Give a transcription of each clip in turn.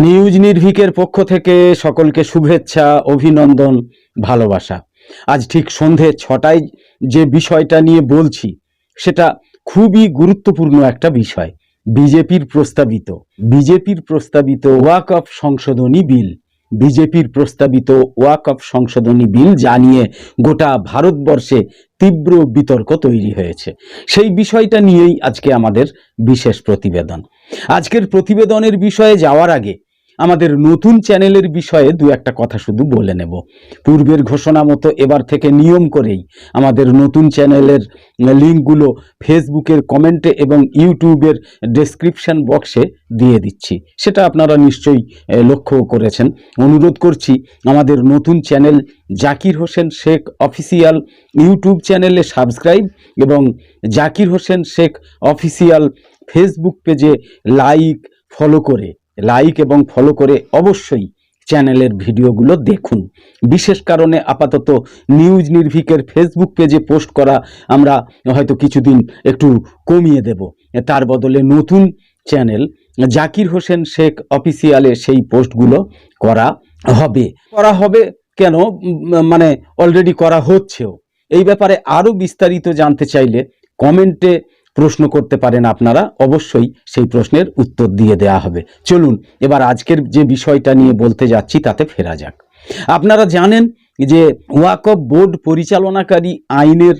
News নির্ভিকের পক্ষ থেকে সকলকে শুভেচ্ছা, অভিনন্দন, ভালোবাসা। আজ ঠিক সন্ধে ছটায় যে বিষয়টা নিয়ে বলছি, সেটা খুবই গুরুত্বপূর্ণ একটা বিষয়, বিজেপির প্রস্তাবিত। বিজেপির প্রস্তাবিত ওয়াক অফ সংশোধনী বিল। বিজেপির প্রস্তাবিত ওয়াক অফ সংশোধনী বিল জানিয়ে গোটা ভারতবর্ষে তীব্র বিতর্ক তৈরি হয়েছে। সেই বিষয়টা নিয়েই আজকে আমাদের বিশেষ প্রতিবেদন। আজকের প্রতিবেদনের বিষয়ে যাওয়ার আগে আমাদের নতুন চ্যানেলের বিষয়ে দু একটা কথা শুধু বলে নেব। পূর্বের ঘোষণা মতো এবার থেকে নিয়ম করেই আমাদের নতুন চ্যানেলের লিঙ্কগুলো ফেসবুকের কমেন্টে এবং ইউটিউবের ডেসক্রিপশন বক্সে দিয়ে দিচ্ছি। সেটা আপনারা নিশ্চয়ই লক্ষ্য করেছেন। অনুরোধ করছি, আমাদের নতুন channel Zakir Hossain Sheikh official YouTube চ্যানেলে সাবস্ক্রাইব এবং জাকির হোসেন শেখ অফিসিয়াল ফেসবুক পেজে লাইক, ফলো করে লাইক এবং ফলো করে অবশ্যই চ্যানেলের ভিডিওগুলো দেখুন। বিশেষ কারণে আপাতত নিউজ নির্ভিকের ফেসবুক পেজে পোস্ট করা আমরা হয়তো কিছুদিন একটু কমিয়ে দেব। তার বদলে নতুন চ্যানেল জাকির হোসেন শেখ অফিসিয়ালে সেই পোস্টগুলো করা হবে। করা হবে কেন? মানে অলরেডি করা হচ্ছেও। এই ব্যাপারে আরও বিস্তারিত জানতে চাইলে কমেন্টে প্রশ্ন করতে পারেন আপনারা, অবশ্যই সেই প্রশ্নের উত্তর দিয়ে দেয়া হবে। চলুন, এবার আজকের যে বিষয়টা নিয়ে বলতে যাচ্ছি তাতে ফেরা যাক। আপনারা জানেন যে ওয়াকফ বোর্ড পরিচালনাকারী আইনের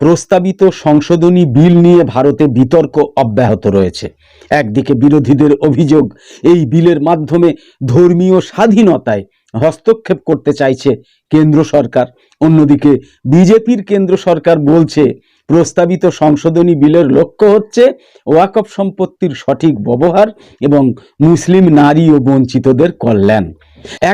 প্রস্তাবিত সংশোধনী বিল নিয়ে ভারতে বিতর্ক অব্যাহত রয়েছে। একদিকে বিরোধীদের অভিযোগ, এই বিলের মাধ্যমে ধর্মীয় স্বাধীনতায় হস্তক্ষেপ করতে চাইছে কেন্দ্র সরকার। অন্যদিকে বিজেপির কেন্দ্র সরকার বলছে প্রস্তাবিত সংশোধনী বিলের লক্ষ্য হচ্ছে ওয়াকফ সম্পত্তির সঠিক ব্যবহার এবং মুসলিম নারী ও বঞ্চিতদের কল্যাণ।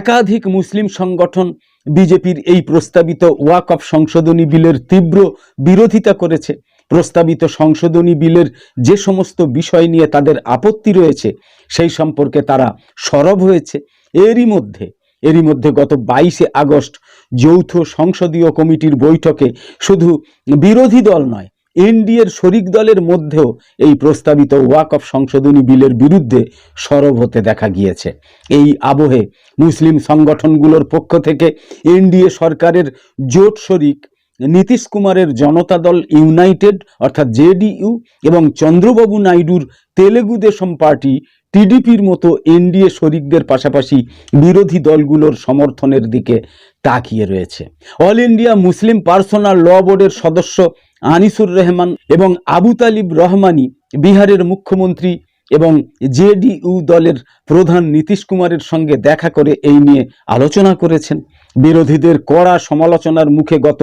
একাধিক মুসলিম সংগঠন বিজেপির এই প্রস্তাবিত ওয়াকফ সংশোধনী বিলের তীব্র বিরোধিতা করেছে। প্রস্তাবিত সংশোধনী বিলের যে সমস্ত বিষয় নিয়ে তাদের আপত্তি রয়েছে, সেই সম্পর্কে তারা সরব হয়েছে। এরই মধ্যে এরই মধ্যে গত বাইশে আগস্ট যৌথ সংসদীয় কমিটির বৈঠকে শুধু বিরোধী দল নয়, এনডিএর শরিক দলের মধ্যেও এই প্রস্তাবিত ওয়াকফ সংশোধনী বিলের বিরুদ্ধে সরব হতে দেখা গিয়েছে। এই আবহে মুসলিম সংগঠনগুলোর পক্ষ থেকে এনডিএ সরকারের জোট শরিক নীতিশ কুমারের জনতা দল ইউনাইটেড অর্থাৎ জেডিইউ এবং চন্দ্রবাবু নাইডুর তেলেগু দেশম পার্টি টিডিপির মতো এনডিএ শরিকদের পাশাপাশি বিরোধী দলগুলোর সমর্থনের দিকে তাকিয়ে রয়েছে। অল ইন্ডিয়া মুসলিম পার্সোনাল ল বোর্ডের সদস্য আনিসুর রহমান এবং আবু তালিব রহমানি বিহারের মুখ্যমন্ত্রী এবং জেডিইউ দলের প্রধান নীতিশ কুমারের সঙ্গে দেখা করে এই নিয়ে আলোচনা করেছেন। বিরোধীদের কড়া সমালোচনার মুখে গত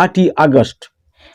আটই আগস্ট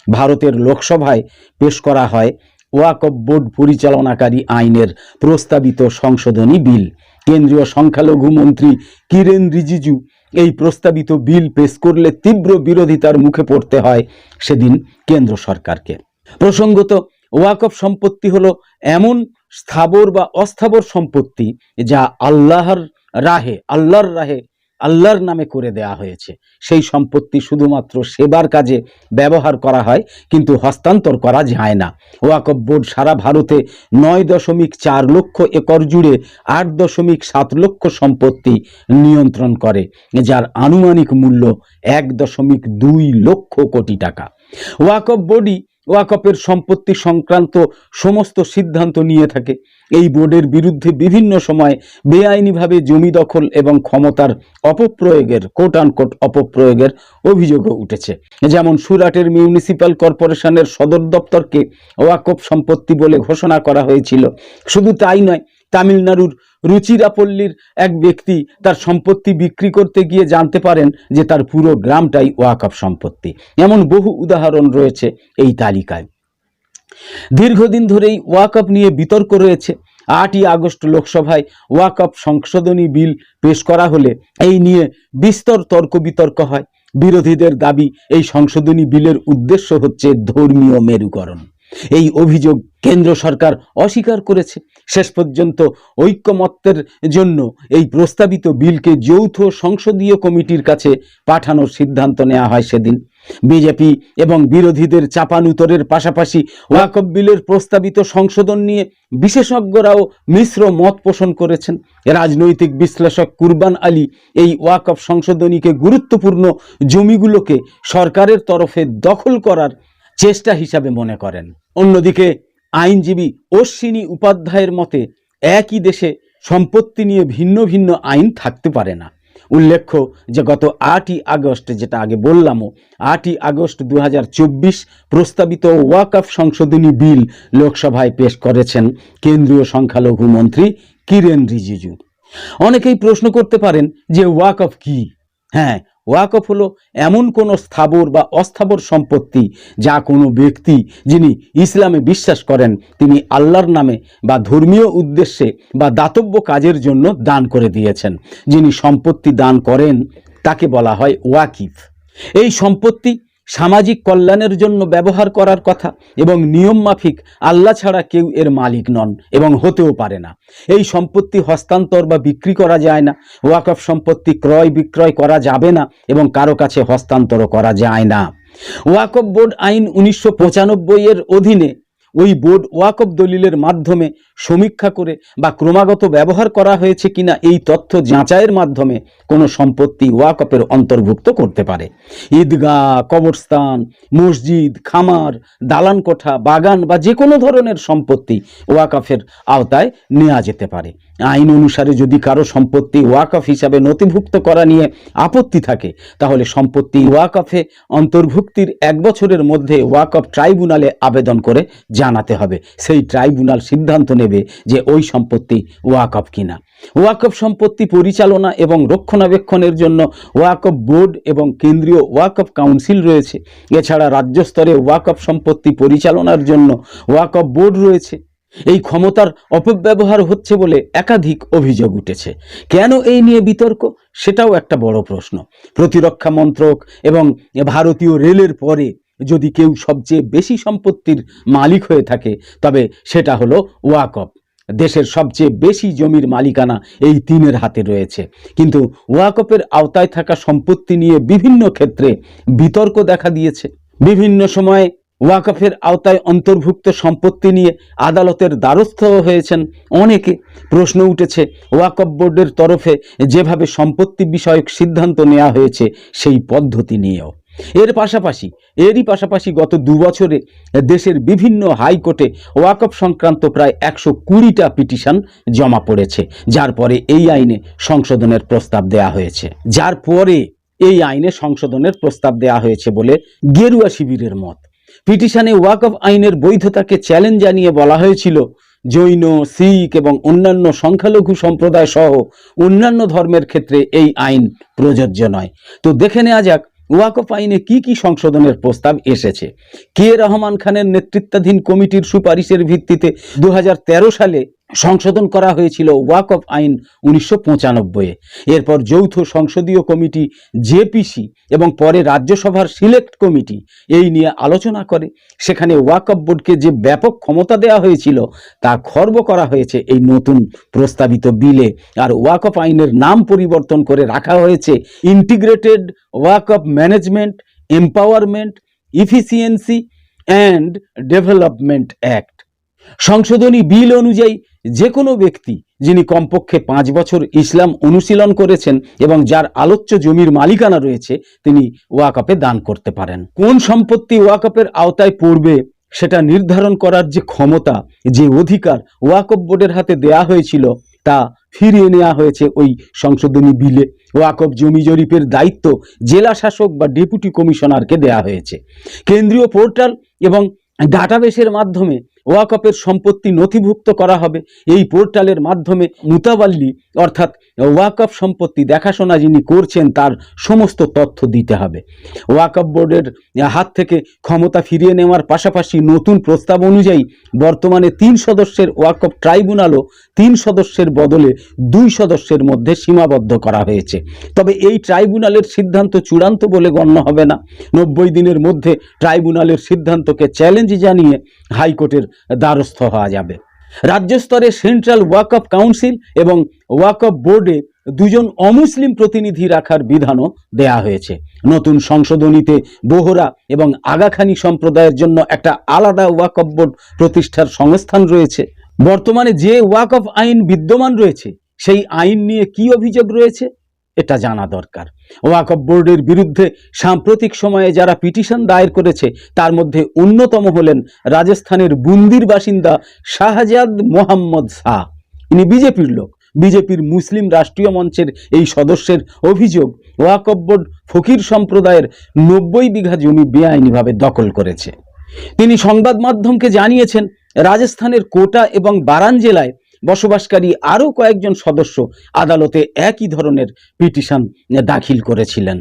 ভারতের লোকসভায় পেশ করা হয় ওয়াকফ বোর্ড পরিচালনাকারী আইনের প্রস্তাবিত সংশোধনী বিল। কেন্দ্রীয় সংখ্যালঘু মন্ত্রী কিরেন রিজিজু এই প্রস্তাবিত বিল পেশ করলে তীব্র বিরোধিতার মুখে পড়তে হয় সেদিন কেন্দ্র সরকারকে। প্রসঙ্গত, ওয়াকফ সম্পত্তি হলো এমন স্থাবর বা অস্থাবর সম্পত্তি যা আল্লাহর রাহে আল্লাহর রাহে আল্লাহর নামে করে দেয়া হয়েছে। সেই সম্পত্তি শুধুমাত্র সেবার কাজে ব্যবহার করা হয়, কিন্তু হস্তান্তর করা যায় না। ওয়াকফ বোর্ড সারা ভারতে নয় দশমিক চার লক্ষ একর জুড়ে আট দশমিক সাত লক্ষ সম্পত্তি নিয়ন্ত্রণ করে, যার আনুমানিক মূল্য এক দশমিক দুই লক্ষ কোটি টাকা। ওয়াকফ বোর্ডই ওয়াকফের সম্পত্তি সংক্রান্ত সমস্ত সিদ্ধান্ত নিয়ে থাকে। এই বোর্ডের বিরুদ্ধে বিভিন্ন সময় বেআইনিভাবে জমি দখল এবং ক্ষমতার অপপ্রয়োগের কোট আনকোট অপপ্রয়োগের অভিযোগও উঠেছে। যেমন সুরাটের মিউনিসিপ্যাল কর্পোরেশনের সদর দপ্তরকে ওয়াকফ সম্পত্তি বলে ঘোষণা করা হয়েছিল। শুধু তাই নয়, তামিলনাড়ুর রুচিরাপল্লীর এক ব্যক্তি তার সম্পত্তি বিক্রি করতে গিয়ে জানতে পারেন যে তার পুরো গ্রামটাই ওয়াকফ সম্পত্তি। এমন বহু উদাহরণ রয়েছে এই তালিকায়। দীর্ঘদিন ধরেই ওয়াকফ নিয়ে বিতর্ক রয়েছে। আটই আগস্ট লোকসভায় ওয়াকফ সংশোধনী বিল পেশ করা হলে এই নিয়ে বিস্তর তর্ক বিতর্ক হয়। বিরোধীদের দাবি, এই সংশোধনী বিলের উদ্দেশ্য হচ্ছে ধর্মীয় মেরুকরণ। এই অভিযোগ কেন্দ্র সরকার অস্বীকার করেছে। শেষ পর্যন্ত ঐক্যমত্যের জন্য এই প্রস্তাবিত বিলকে যৌথ সংসদীয় কমিটির কাছে পাঠানোর সিদ্ধান্ত নেওয়া হয় সেদিন। বিজেপি এবং বিরোধীদের চাপানুতরের পাশাপাশি ওয়াকফ বিলের প্রস্তাবিত সংশোধন নিয়ে বিশেষজ্ঞরাও মিশ্র মত পোষণ করেছেন। রাজনৈতিক বিশ্লেষক কুরবান আলী এই ওয়াকফ সংশোধনীকে গুরুত্বপূর্ণ জমিগুলোকে সরকারের তরফে দখল করার চেষ্টা হিসাবে মনে করেন। অন্যদিকে আইনজীবী অশ্বিনী উপাধ্যায়ের মতে, একই দেশে সম্পত্তি নিয়ে ভিন্ন ভিন্ন আইন থাকতে পারে না। উল্লেখ্য যে গত আটই আগস্ট, যেটা আগে বললামও, আটই আগস্ট দু হাজার চব্বিশ প্রস্তাবিত ওয়াকফ সংশোধনী বিল লোকসভায় পেশ করেছেন কেন্দ্রীয় সংখ্যালঘু মন্ত্রী কিরেন রিজিজু। অনেকেই প্রশ্ন করতে পারেন যে ওয়াকফ কি? হ্যাঁ ওয়াকফ হলো এমন কোনো স্থাবর বা অস্থাবর সম্পত্তি যা কোনো ব্যক্তি যিনি ইসলামে বিশ্বাস করেন, তিনি আল্লাহর নামে বা ধর্মীয় উদ্দেশ্যে বা দাতব্য কাজের জন্য দান করে দিয়েছেন। যিনি সম্পত্তি দান করেন, তাকে বলা হয় ওয়াকিফ। এই সম্পত্তি সামাজিক কল্যাণের জন্য ব্যবহার করার কথা এবং নিয়ম মাফিক আল্লাহ ছাড়া কেউ এর মালিক নন এবং হতেও পারে না। এই সম্পত্তি হস্তান্তর বা বিক্রি করা যায় না, ওয়াকফ সম্পত্তি ক্রয় বিক্রয় করা যাবে না এবং কারও কাছে হস্তান্তরও করা যায় না। ওয়াকফ বোর্ড আইন উনিশশো এর অধীনে ওই বোর্ড ওয়াকফ দলিলের মাধ্যমে সমীক্ষা করে বা ক্রমাগত ব্যবহার করা হয়েছে কিনা এই তথ্য যাচাইয়ের মাধ্যমে কোনো সম্পত্তি ওয়াকফের অন্তর্ভুক্ত করতে পারে। ঈদগাহ, কবরস্থান, মসজিদ, খামার দালান কোঠা বাগান বা যে কোনো ধরনের সম্পত্তি ওয়াকফের আওতায় নেওয়া যেতে পারে। আইন অনুসারে যদি কারও সম্পত্তি ওয়াকফ হিসাবে নথিভুক্ত করা নিয়ে আপত্তি থাকে, তাহলে সম্পত্তি ওয়াকফে অন্তর্ভুক্তির এক বছরের মধ্যে ওয়াকফ ট্রাইব্যুনালে আবেদন করে জানাতে হবে। সেই ট্রাইব্যুনাল সিদ্ধান্ত নেবে যে ওই সম্পত্তি ওয়াকফ কিনা। ওয়াকফ সম্পত্তি পরিচালনা এবং রক্ষণাবেক্ষণের জন্য ওয়াকফ বোর্ড এবং কেন্দ্রীয় ওয়াকফ কাউন্সিল রয়েছে। এছাড়া রাজ্য স্তরে ওয়াকফ সম্পত্তি পরিচালনার জন্য ওয়াকফ বোর্ড রয়েছে। এই ক্ষমতার অপব্যবহার হচ্ছে বলে একাধিক অভিযোগ উঠেছে। কেন এই নিয়ে বিতর্ক? সেটাও একটা বড় প্রশ্ন। প্রতিরক্ষা মন্ত্রক এবং ভারতীয় রেলের পরে যদি কেউ সবচেয়ে বেশি সম্পত্তির মালিক হয়ে থাকে, তবে সেটা হলো ওয়াকফ দেশের সবচেয়ে বেশি জমির মালিকানা এই তিনের হাতে রয়েছে। কিন্তু ওয়াকফের আওতায় থাকা সম্পত্তি নিয়ে বিভিন্ন ক্ষেত্রে বিতর্ক দেখা দিয়েছে। বিভিন্ন সময়ে ওয়াকফের আওতায় অন্তর্ভুক্ত সম্পত্তি নিয়ে আদালতের দ্বারস্থ হয়েছেন অনেকে। প্রশ্ন উঠেছে ওয়াকফ বোর্ডের তরফে যেভাবে সম্পত্তি বিষয়ক সিদ্ধান্ত নেওয়া হয়েছে, সেই পদ্ধতি নিয়েও। এর পাশাপাশি, এরই পাশাপাশি গত দু বছরে দেশের বিভিন্ন হাইকোর্টে ওয়াকফ সংক্রান্ত প্রায় একশো কুড়িটা পিটিশন জমা পড়েছে, যার পরে এই আইনে সংশোধনের প্রস্তাব দেয়া হয়েছে। যার পরে এই আইনে সংশোধনের প্রস্তাব দেয়া হয়েছে বলে গেরুয়া শিবিরের মত। পিটিশনে ওয়াকফ আইনের বৈধতাকে চ্যালেঞ্জ জানিয়ে বলা হয়েছিল, জৈন, শিখ এবং অন্যান্য সংখ্যালঘু সম্প্রদায় সহ অন্যান্য ধর্মের ক্ষেত্রে এই আইন প্রযোজ্য নয়। তো দেখে নেওয়া যাক ওয়াকফ আইনে কি কি সংশোধনের প্রস্তাব এসেছে? কে রহমান খানের নেতৃত্বাধীন কমিটির সুপারিশের ভিত্তিতে দু হাজার তেরো সালে সংশোধন করা হয়েছিল ওয়াক অফ আইন উনিশশো পঁচানব্বই এরপর যৌথ সংসদীয় কমিটি, জেপিসি এবং পরে রাজ্যসভার সিলেক্ট কমিটি এই নিয়ে আলোচনা করে। সেখানে ওয়াকফ বোর্ডকে যে ব্যাপক ক্ষমতা দেওয়া হয়েছিল, তা খর্ব করা হয়েছে এই নতুন প্রস্তাবিত বিলে। আর ওয়াক অফ আইনের নাম পরিবর্তন করে রাখা হয়েছে integrated waqf of management, empowerment, efficiency and development act. সংশোধনী বিল অনুযায়ী যে কোনো ব্যক্তি, যিনি কমপক্ষে পাঁচ বছর ইসলাম অনুশীলন করেছেন এবং যার আলোচ্য জমির মালিকানা রয়েছে, তিনি ওয়াকফে দান করতে পারেন। কোন সম্পত্তি ওয়াকাপের আওতায় পড়বে, সেটা নির্ধারণ করার যে ক্ষমতা, যে অধিকার ওয়াকফ বোর্ডের হাতে দেয়া হয়েছিল, তা ফিরিয়ে নেওয়া হয়েছে ওই সংশোধনী বিলে। ওয়াকফ জমি জরিপের দায়িত্ব জেলা শাসক বা ডেপুটি কমিশনারকে দেয়া হয়েছে। কেন্দ্রীয় পোর্টাল এবং ডাটাবেসের মাধ্যমে ওয়াকফের সম্পত্তি নথিভুক্ত করা হবে। এই পোর্টালের মাধ্যমে মুতাবাল্লি অর্থাৎ ওয়াকফ সম্পত্তি দেখাশোনা যিনি করছেন, তার সমস্ত তথ্য দিতে হবে। ওয়াকফ বোর্ডের হাত থেকে ক্ষমতা ফিরিয়ে নেওয়ার পাশাপাশি নতুন প্রস্তাব অনুযায়ী বর্তমানে তিন সদস্যের ওয়াকফ ট্রাইব্যুনালও তিন সদস্যের বদলে দুই সদস্যের মধ্যে সীমাবদ্ধ করা হয়েছে। তবে এই ট্রাইব্যুনালের সিদ্ধান্ত চূড়ান্ত বলে গণ্য হবে না। নব্বই দিনের মধ্যে ট্রাইব্যুনালের সিদ্ধান্তকে চ্যালেঞ্জ জানিয়ে হাইকোর্টের দ্বারস্থ হওয়া যাবে। রাজ্য স্তরে সেন্ট্রাল ওয়াকফ কাউন্সিল এবং ওয়াকফ বোর্ডে দুজন অমুসলিম প্রতিনিধি রাখার বিধানও দেয়া হয়েছে। নতুন সংশোধনীতে বোহরা এবং আগাখানি সম্প্রদায়ের জন্য একটা আলাদা ওয়াকফ বোর্ড প্রতিষ্ঠার সংস্থান রয়েছে। বর্তমানে যে ওয়াকফ আইন বিদ্যমান রয়েছে, সেই আইন নিয়ে কি অভিযোগ রয়েছে? এটা জানা দরকার। ওয়াকফ বোর্ডের বিরুদ্ধে সাম্প্রতিক সময়ে যারা পিটিশন দায়ের করেছে, তার মধ্যে অন্যতম হলেন রাজস্থানের বুন্দির বাসিন্দা শাহজাদ মোহাম্মদ শাহ। ইনি বিজেপির লোক। বিজেপির মুসলিম রাষ্ট্রীয় মঞ্চের এই সদস্যের অভিযোগ ওয়াকফ বোর্ড ফকির সম্প্রদায়ের নব্বই বিঘা জমি বেআইনিভাবে দখল করেছে। তিনি সংবাদ মাধ্যমকে জানিয়েছেন, রাজস্থানের কোটা এবং বারান জেলায় বসবাসকারী আরও কয়েকজন সদস্য আদালতে একই ধরনের পিটিশন দাখিল করেছিলেন।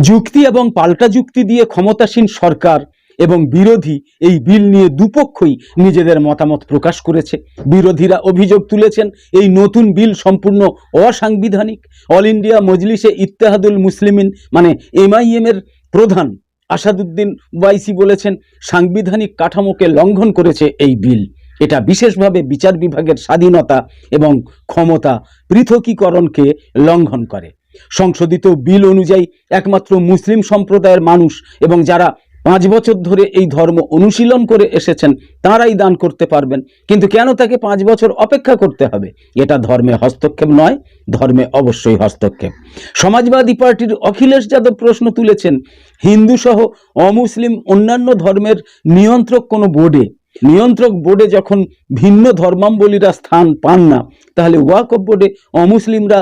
যুক্তি এবং পাল্টা যুক্তি দিয়ে ক্ষমতাসীন সরকার এবং বিরোধী এই বিল নিয়ে দুপক্ষই নিজেদের মতামত প্রকাশ করেছে। বিরোধীরা অভিযোগ তুলেছেন, এই নতুন বিল সম্পূর্ণ অসাংবিধানিক। অল ইন্ডিয়া মজলিসে ইত্তেহাদুল মুসলিমিন মানে এমআইএম এর প্রধান আসাদুদ্দিন ওয়াইসি বলেছেন, সাংবিধানিক কাঠামোকে লঙ্ঘন করেছে এই বিল। এটা বিশেষভাবে বিচার বিভাগের স্বাধীনতা এবং ক্ষমতা পৃথকীকরণকে লঙ্ঘন করে। সংশোধিত বিল অনুযায়ী একমাত্র মুসলিম সম্প্রদায়ের মানুষ এবং যারা পাঁচ বছর ধরে এই ধর্ম অনুশীলন করে এসেছেন, তারাই দান করতে পারবেন। কিন্তু কেন তাকে পাঁচ বছর অপেক্ষা করতে হবে? এটা ধর্মে হস্তক্ষেপ নয়, ধর্মে অবশ্যই হস্তক্ষেপ। সমাজবাদী পার্টির অখিলেশ যাদব প্রশ্ন তুলেছেন হিন্দু সহ অমুসলিম অন্যান্য ধর্মের নিয়ন্ত্রক কোনো বোর্ডে নিয়ন্ত্রক বোর্ডে যখন ভিন্ন ধর্মাবলীরা স্থান পান না, তাহলে ওয়াকফ বোর্ডে অমুসলিমরা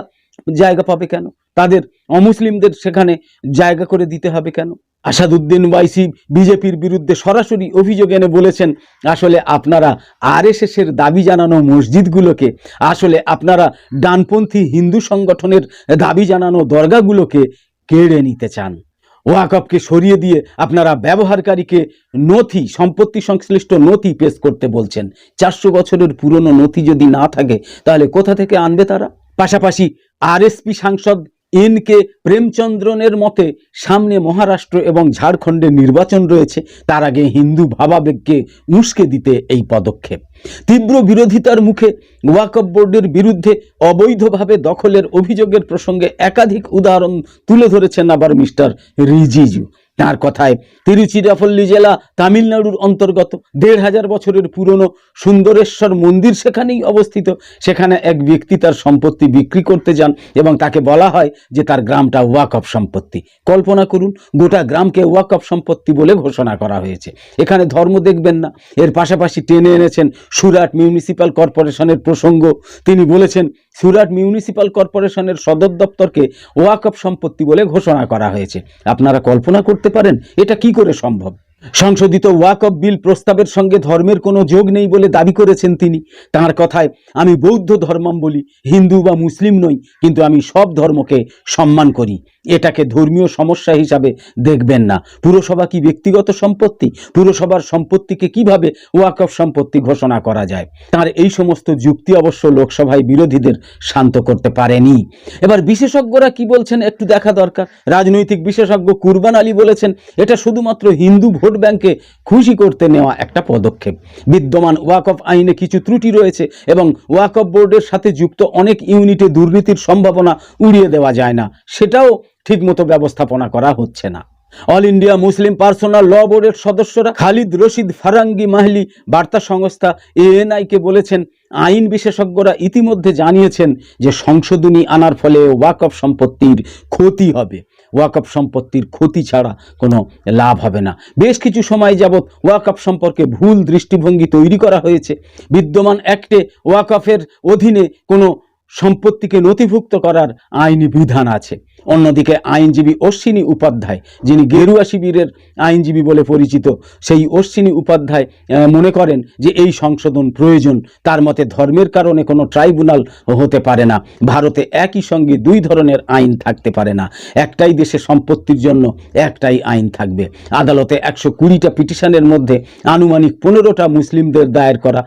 জায়গা পাবে কেন? তাদের অমুসলিমদের সেখানে জায়গা করে দিতে হবে কেন? আসাদুদ্দিন ওয়াইসি বিজেপির বিরুদ্ধে সরাসরি অভিযোগ এনে বলেছেন, আসলে আপনারা আরএসএস এর দাবি জানানো মসজিদগুলোকে, আসলে আপনারা ডানপন্থী হিন্দু সংগঠনের দাবি জানানো দরগাগুলোকে কেড়ে নিতে চান। ওয়াকফকে সরিয়ে দিয়ে আপনারা ব্যবহারকারীকে নথি, সম্পত্তি সংশ্লিষ্ট নথি পেশ করতে বলছেন। চারশো বছরের পুরনো নথি যদি না থাকে, তাহলে কোথা থেকে আনবে তারা? পাশাপাশি আরএসপি সাংসদ এন কে প্রেমচন্দ্রনের মতে সামনে মহারাষ্ট্র এবং ঝাড়খণ্ডের নির্বাচন রয়েছে, তার আগে হিন্দু ভাবাবেগকে উস্কে দিতে এই পদক্ষেপ। তীব্র বিরোধিতার মুখে ওয়াকফ বোর্ডের বিরুদ্ধে অবৈধভাবে দখলের অভিযোগের প্রসঙ্গে একাধিক উদাহরণ তুলে ধরেছেন আবার মিস্টার রিজিজু। তার কথায় তিরুচিরাপল্লী জেলা তামিলনাড়ুর অন্তর্গত দেড় হাজার বছরের পুরনো সুন্দরেশ্বর মন্দির সেখানেই অবস্থিত। সেখানে এক ব্যক্তি তার সম্পত্তি বিক্রি করতে যান এবং তাকে বলা হয় যে তার গ্রামটা ওয়াকফ সম্পত্তি। কল্পনা করুন, গোটা গ্রামকে ওয়াকফ সম্পত্তি বলে ঘোষণা করা হয়েছে। এখানে ধর্ম দেখবেন না। এর পাশাপাশি টেনে এনেছেন সুরাট মিউনিসিপ্যাল কর্পোরেশনের প্রসঙ্গ। তিনি বলেছেন সুরাট মিউনিসিপ্যাল কর্পোরেশনের সদর দপ্তরকে ওয়াকফ সম্পত্তি বলে ঘোষণা করা হয়েছে। আপনারা কল্পনা করতে পারেন, এটা কি করে সম্ভব? সংশোধিত ওয়াকফ বিল প্রস্তাবের সঙ্গে ধর্মের কোনো যোগ নেই বলে দাবি করেছেন তিনি। তার কথায়, আমি বৌদ্ধ ধর্মাবলী হিন্দু বা মুসলিম নই, কিন্তু আমি সব ধর্মকে সম্মান করি। এটাকে ধর্মীয় সমস্যা হিসাবে দেখবেন না। পুরসভা কি ব্যক্তিগত সম্পত্তি? পুরসভার সম্পত্তিকে কীভাবে ওয়াকফ সম্পত্তি ঘোষণা করা যায়? তার এই সমস্ত যুক্তি অবশ্য লোকসভায় বিরোধীদের শান্ত করতে পারেনি। এবার বিশেষজ্ঞরা কি বলছেন একটু দেখা দরকার। রাজনৈতিক বিশেষজ্ঞ কুরবান আলী বলেছেন, এটা শুধুমাত্র হিন্দু ভোট ব্যাংকে খুশি করতে নেওয়া একটা পদক্ষেপ। বিদ্যমান ওয়াকফ আইনে কিছু ত্রুটি রয়েছে এবং ওয়াকফ বোর্ডের সাথে যুক্ত অনেক ইউনিটে দুর্নীতির সম্ভাবনা উড়িয়ে দেওয়া যায় না। সেটাও ঠিকমতো ব্যবস্থাপনা করা হচ্ছে না। অল ইন্ডিয়া মুসলিম পার্সোনাল ল বোর্ডের সদস্যরা খালিদ রশিদ ফারাঙ্গি মাহলি বার্তা সংস্থা এএনআইকে বলেছেন, আইন বিশেষজ্ঞরা ইতিমধ্যে জানিয়েছেন যে সংশোধনী আনার ফলে ওয়াকফ সম্পত্তির ক্ষতি হবে। ওয়াকফ সম্পত্তির ক্ষতি ছাড়া কোনো লাভ হবে না। বেশ কিছু সময় যাবৎ ওয়াকফ সম্পর্কে ভুল দৃষ্টিভঙ্গি তৈরি করা হয়েছে। বিদ্যমান অ্যাক্টে ওয়াকফের অধীনে কোনো সম্পত্তিকে নথিভুক্ত করার আইনি বিধান আছে। অন্যদিকে আইনজীবী অশ্বিনী উপাধ্যায়, যিনি গেরুয়া শিবিরের আইনজীবী বলে পরিচিত, সেই অশ্বিনী উপাধ্যায় মনে করেন যে এই সংশোধন প্রয়োজন। তার মতে ধর্মের কারণে কোনো ট্রাইব্যুনাল হতে পারে না। ভারতে একই সঙ্গে দুই ধরনের আইন থাকতে পারে না। একটাই দেশে সম্পত্তির জন্য, একটাই আইন থাকবে। আদালতে একশো কুড়িটা পিটিশনের মধ্যে আনুমানিক পনেরোটা মুসলিমদের দায়ের করা।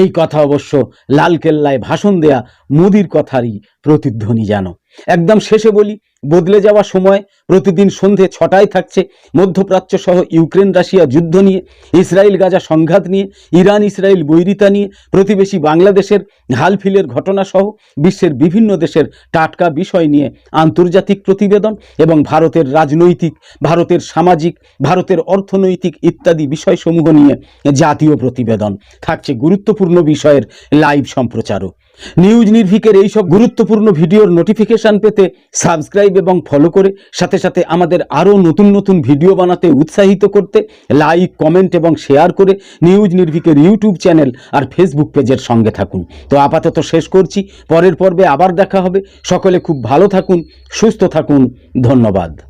এই কথা অবশ্য লালকেল্লায় ভাষণ দেয়া মোদির কথারই প্রতিধ্বনি জানো একদম শেষে বলি বদলে যাওয়া সময় প্রতিদিন সন্ধে ছটায় থাকছে মধ্যপ্রাচ্য সহ ইউক্রেন, রাশিয়া যুদ্ধ নিয়ে, ইসরায়েল, গাজা সংঘাত নিয়ে, ইরান, ইসরায়েল বৈরিতা নিয়ে, প্রতিবেশী বাংলাদেশের হালফিলের ঘটনা সহ বিশ্বের বিভিন্ন দেশের টাটকা বিষয় নিয়ে আন্তর্জাতিক প্রতিবেদন এবং ভারতের রাজনৈতিক, ভারতের সামাজিক, ভারতের অর্থনৈতিক ইত্যাদি বিষয়সমূহ নিয়ে জাতীয় প্রতিবেদন। থাকছে গুরুত্বপূর্ণ বিষয়ের লাইভ সম্প্রচারও। নিউজ নির্ভিকের এইসব গুরুত্বপূর্ণ ভিডিওর নোটিফিকেশন পেতে সাবস্ক্রাইব এবং ফলো করে সাথে সাথে আমাদের আরও নতুন নতুন ভিডিও বানাতে উৎসাহিত করতে লাইক কমেন্ট এবং শেয়ার করে নিউজ নির্ভিকের ইউটিউব চ্যানেল আর ফেসবুক পেজের সঙ্গে থাকুন। তো আপাতত শেষ করছি, পরের পর্বে আবার দেখা হবে। সকলে খুব ভালো থাকুন, সুস্থ থাকুন। ধন্যবাদ।